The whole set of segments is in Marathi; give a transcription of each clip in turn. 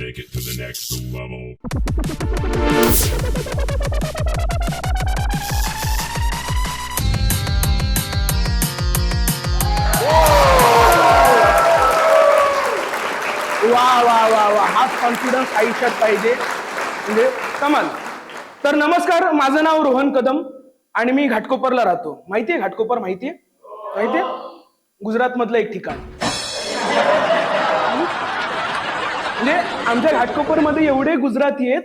take it to the next level. वा वा वा वा. हाच कॉन्फिडन्स आयुष्यात पाहिजे. म्हणजे कमाल. तर नमस्कार माझं नाव रोहन कदम आणि मी घाटकोपरला राहतो. माहितीये घाटकोपर माहितीये? माहितीये? गुजरात मधलं एक ठिकाण. म्हणजे आमच्या घाटकोपरमध्ये एवढे गुजराती आहेत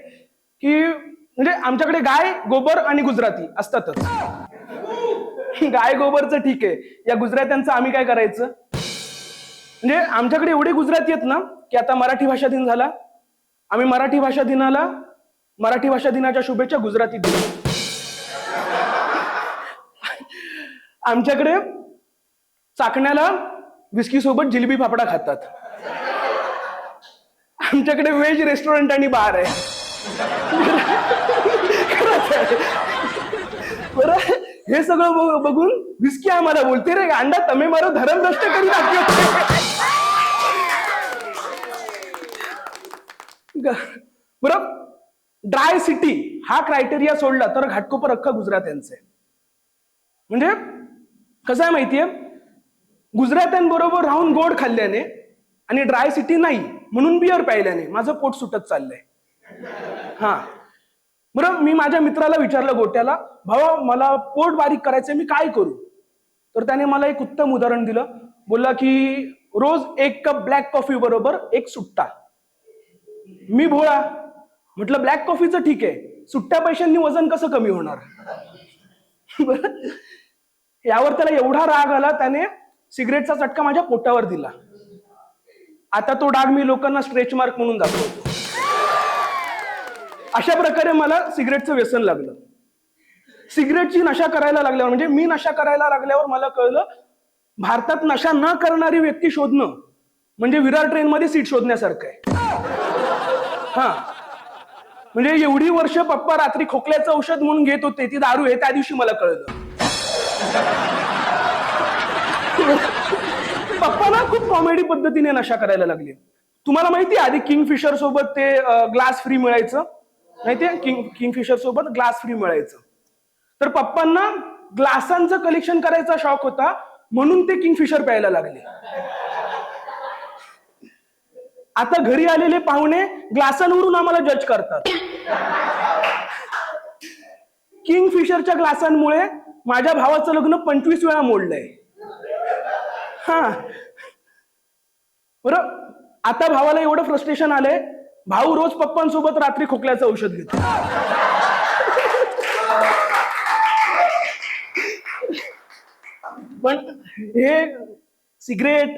की म्हणजे आमच्याकडे गाय गोबर आणि गुजराती असतातच. गाय गोबरचं ठीक आहे. या गुजरात्यांचं आम्ही काय करायचं? म्हणजे आमच्याकडे एवढे गुजराती आहेत ना की आता मराठी भाषा दिन झाला. आम्ही मराठी भाषा दिनाला मराठी भाषा दिनाच्या शुभेच्छा गुजराती दिल्या आमच्याकडे चाकण्याला विस्की सोबत जिलेबी फाफडा खातात. आमच्याकडे व्हेज रेस्टॉरंट आणि बार आहे. बरं हे सगळं बघून विस्की आम्हाला बोलते रे अंडा तमे मारो धरम नष्ट करी बरं ड्राय सिटी हा क्रायटेरिया सोडला तर घाटकोपर अख्खा गुजरात यांचे. म्हणजे कसं आहे माहितीये? गुजरात्यांबरोबर राहून गोड खाल्ल्याने आणि ड्राय सिटी नाही. म्हणून बिअर प्यायल्याने माझं पोट सुटत चाललंय. हा. बरं मी माझ्या मित्राला विचारलं गोट्याला भावा मला पोट बारीक करायचं मी काय करू? तर त्याने मला एक उत्तम उदाहरण दिलं. बोलला की रोज एक कप ब्लॅक कॉफी बरोबर एक सुट्टा. मी भोळा. म्हटलं ब्लॅक कॉफीचं ठीक आहे. सुट्ट्या पैशांनी वजन कसं कमी होणार? यावर त्याला एवढा राग आला त्याने सिगरेटचा चटका माझ्या पोटावर दिला. आता तो डाग मी लोकांना स्ट्रेच मार्क म्हणून दाखवतो. अशा प्रकारे मला सिगरेटचं व्यसन लागलं. सिगरेटची नशा करायला लागल्यावर म्हणजे मी नशा करायला लागल्यावर मला कळलं भारतात नशा न करणारी व्यक्ती शोधणं म्हणजे विरार ट्रेनमध्ये सीट शोधण्यासारखं आहे. हा. म्हणजे एवढी वर्ष पप्पा रात्री खोकल्याचं औषध म्हणून घेत होते ती दारू आहे त्या दिवशी मला कळलं. पप्पा ना खूप कॉमेडी पद्धतीने नशा करायला लागले. तुम्हाला माहिती आधी किंगफिशर सोबत ते ग्लास फ्री मिळायचं? माहितीये किंग किंगफिशर सोबत ग्लास फ्री मिळायचं. तर पप्पांना ग्लासांचं कलेक्शन करायचा शौक होता म्हणून ते किंगफिशर प्यायला लागले. आता घरी आलेले पाहुणे ग्लासांवरून आम्हाला जज करतात. किंगफिशरच्या ग्लासांमुळे माझ्या भावाचं लग्न पंचवीस वेळा मोडलंय. हा. बरं आता भावाला एवढं फ्रस्ट्रेशन आलंय भाऊ रोज पप्पांसोबत रात्री खोकल्याचं औषध घेतो. पण हे सिगरेट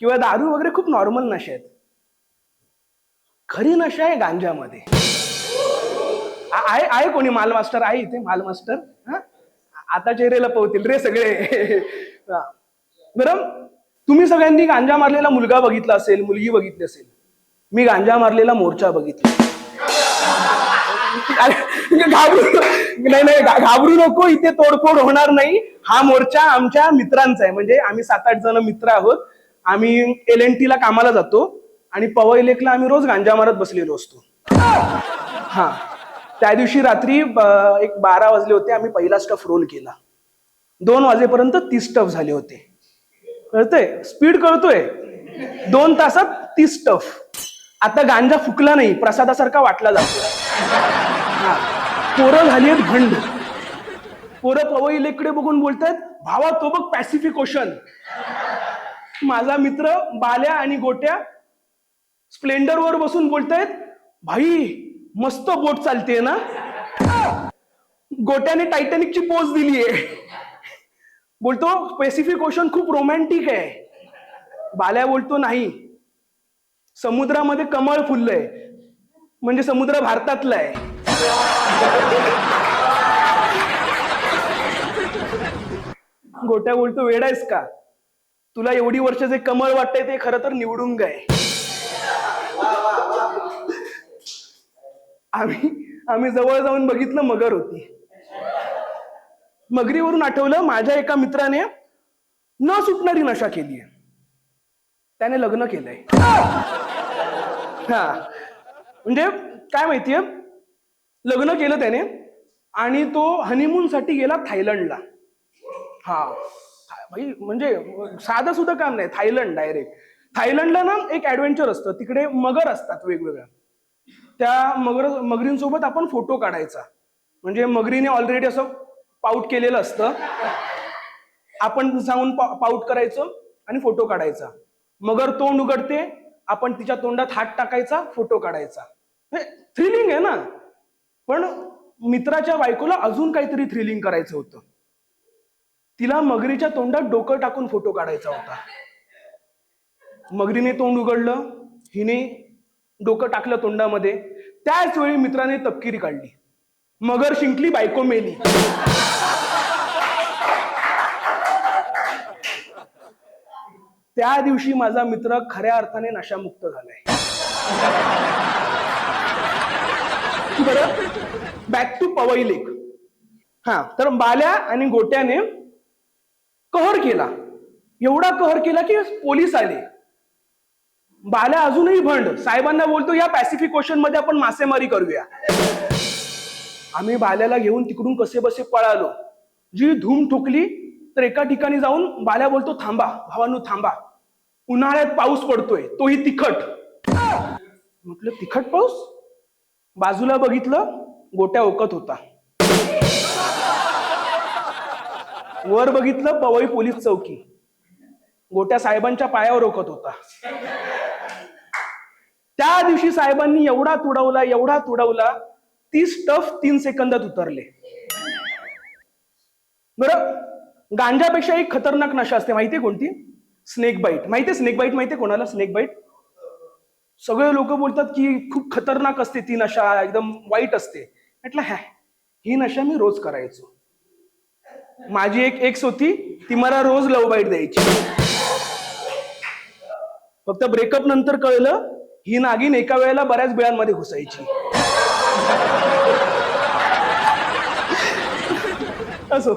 किंवा दारू वगैरे खूप नॉर्मल नशे आहेत. खरी नशा आहे गांजामध्ये. आहे आहे कोणी माल मास्टर आहे इथे माल मास्टर हा? आता चेहरे लपवतील रे सगळे. बरं तुम्ही सगळ्यांनी गांजा मारलेला मुलगा बघितला असेल मुलगी बघितली असेल. मी गांजा मारलेला मोर्चा बघितला. घाबरू नाही नाही घाबरू नको इथे तोडफोड होणार नाही. हा मोर्चा आमच्या मित्रांचा आहे. म्हणजे आम्ही सात आठ जण मित्र आहोत. आम्ही एल एन टी ला कामाला जातो आणि पवई लेकला आम्ही रोज गांजा मारत बसलेलो असतो. हा. त्या दिवशी रात्री एक बारा वाजले होते. आम्ही पहिला स्टफ रोल केला. दोन वाजेपर्यंत तीस स्टफ झाले होते. कळतंय? स्पीड कळतोय. दोन तासात तीस स्टफ आता गांजा फुकला नाही प्रसादासारखा वाटला जातो. हा. पोरं झाली आहेत भंड पोरं पवईलेकडे बघून बोलतायत भावा तो बघ पॅसिफिक ओशन माझा मित्र बाल्या आणि गोट्या स्प्लेंडर वर बसून बोलतायत भाई मस्त बोट चालते ना? गोट्याने टायटॅनिकची पोच दिलीये. बोलतो स्पेसिफिक ओशन खूप रोमॅन्टिक आहे. बाल्या बोलतो नाही. समुद्रामध्ये कमळ फुललंय. म्हणजे समुद्र भारतातला आहे. गोट्या बोलतो वेडायस का? तुला एवढी वर्ष जे कमळ वाटतंय ते खरं तर निवडून गाय आम्ही आम्ही जवळ जाऊन बघितलं मगर होती. मगरीवरून आठवलं माझ्या एका मित्राने न सुटणारी नशा केली त्याने लग्न केलंय. हा. म्हणजे काय माहितीये? लग्न केलं त्याने आणि तो हनीमून साठी गेला थायलंडला. हा. भाई म्हणजे साधं सुद्धा काम नाही थायलंड डायरेक्ट थायलंडला ना एक ऍडव्हेंचर असतं. तिकडे मगर असतात वेगवेगळ्या. त्या मगर मगरींसोबत आपण फोटो काढायचा. म्हणजे मगरीने ऑलरेडी असं पाऊट केलेलं असतं. आपण जाऊन पा- पाऊट करायचं आणि फोटो काढायचा. मगर तोंड उघडते आपण तिच्या तोंडात हात टाकायचा फोटो काढायचा. थ्रिलिंग आहे ना? पण मित्राच्या बायकोला अजून काहीतरी थ्रिलिंग करायचं होतं. तिला मगरीच्या तोंडात डोकं टाकून फोटो काढायचा होता. मगरीने तोंड उघडलं हिने डोकं टाकलं तोंडामध्ये. त्याच वेळी मित्राने तपकिरी काढली. मगर शिंकली बायको मेली. त्या दिवशी माझा मित्र खऱ्या अर्थाने नशामुक्त झालाय. बरं? बॅक टू पवई लेक हा तर बाल्या आणि गोट्याने कहर केला. एवढा कहर केला की पोलीस आले. बाल्या अजूनही भंड. साहेबांना बोलतो या पॅसिफिक ओशनमध्ये आपण मासेमारी करूया. आम्ही बाल्याला घेऊन तिकडून कसे बसे पळालो. जी धूम ठोकली तर एका ठिकाणी जाऊन बाल्या बोलतो थांबा भावांनो थांबा. उन्हाळ्यात पाऊस पडतोय तोही तिखट. म्हटलं तिखट पाऊस? बाजूला बघितलं गोट्या ओकत होता. वर बघितलं पवई पोलीस चौकी. गोट्या साहेबांच्या पायावर ओकत होता. त्या दिवशी साहेबांनी एवढा तुडवला एवढा तुडवला ती स्टफ तीन सेकंदात उतरले. बर गांजापेक्षा एक खतरनाक नशा असते माहितीये कोणती? स्नेक बाईट माहितीये स्नेक बाईट माहितीये कोणाला? स्नेक बाईट सगळे लोक बोलतात की खूप खतरनाक असते ती नशा एकदम वाईट असते. म्हटलं हॅ ही नशा मी रोज करायचो. माझी एक एक्स होती ती मला रोज लव बाईट द्यायची. फक्त ब्रेकअप नंतर कळलं ही नागिन एका वेळेला बऱ्याच बिळांमध्ये घुसायची. असो.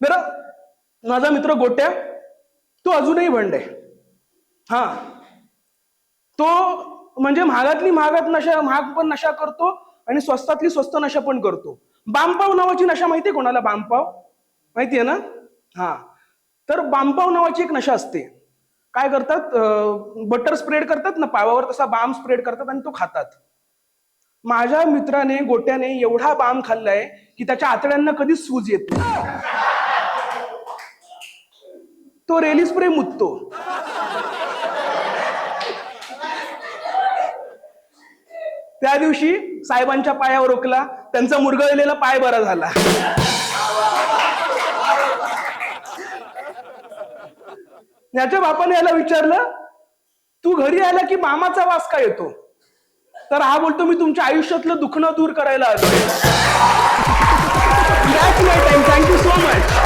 बरं माझा मित्र गोट्या तो अजूनही भंड आहे. हा. तो म्हणजे महागातली महागात नशा महाग पण नशा करतो आणि स्वस्तातली स्वस्त नशा पण करतो. बामपाव नावाची नशा माहितीये कोणाला बामपाव? माहितीये ना? हा. तर बामपाव नावाची एक नशा असते. काय करतात? बटर स्प्रेड करतात ना पावावर तसा बाम स्प्रेड करतात आणि तो खातात. माझ्या मित्राने गोट्याने एवढा बाम खाल्लाय की त्याच्या आतड्यांना कधीच सूज येत नाही. तो रेलीस प्रेम मुततो. त्या दिवशी साहेबांच्या पायावर रोखला त्यांचा मुरगळलेला पाय बरा झाला. याच्या बापाने याला विचारलं तू घरी आला की मामाचा वास काय येतो? तर हा बोलतो मी तुमच्या आयुष्यातलं दुखणं दूर करायला आलो थँक्यू सो मच